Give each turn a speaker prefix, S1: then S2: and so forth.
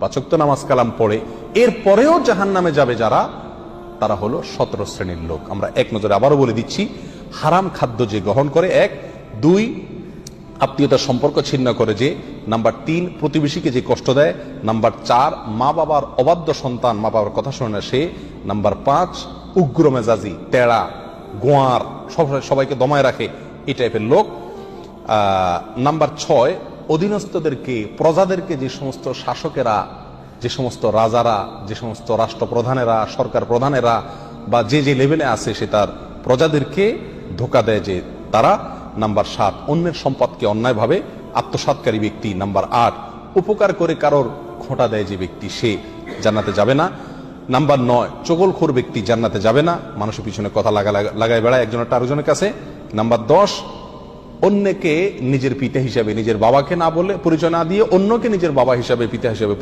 S1: পাচক্ত নামাজ কালাম পড়ে। এর পরেও জাহান নামে যাবে যারা, তারা হলো সতেরো শ্রেণির লোক। আমরা এক নজরে আবারও বলে দিচ্ছি, হারাম খাদ্য যে গ্রহণ করে, এক। দুই আত্মীয়তার সম্পর্ক ছিন্ন করে যে। নাম্বার তিন, প্রতিবেশীকে যে কষ্ট দেয়। নাম্বার চার, মা বাবার অবাধ্য সন্তান, মা বাবার কথা শোনে না সে। নাম্বার পাঁচ, উগ্র মেজাজি তেড়া গোয়ার, সব সবাইকে দমায় রাখে এই টাইপের লোক। নাম্বার ছয় অধীনস্থদেরকে, প্রজাদেরকে যে সমস্ত শাসকেরা, যে সমস্ত রাজারা, যে সমস্ত রাষ্ট্রপ্রধানেরা, সরকার প্রধানেরা, বা যে যে লেভেলে আছে সে তার প্রজাদেরকে ধোকা দেয় যে তারা নাম্বার সাত, অন্যের সম্পদকে অন্যায়ভাবে আত্মসাৎকারী ব্যক্তি নাম্বার আট, উপকার করে কারোর খোঁটা দেয় যে ব্যক্তি সে জান্নাতে যাবে না। নাম্বার নয়, চগলখোর ব্যক্তি জান্নাতে যাবে না। মানুষের পিছনে কথা লাগা- লাগায় বেড়ায় একজনের আরেকজনের কাছে। নাম্বার দশ অন্যকে নিজের পিতা হিসাবে, নিজের বাবাকে না বলে পরিচয় না দিয়ে অন্যকে নিজের বাবা হিসাবে, পিতা হিসাবে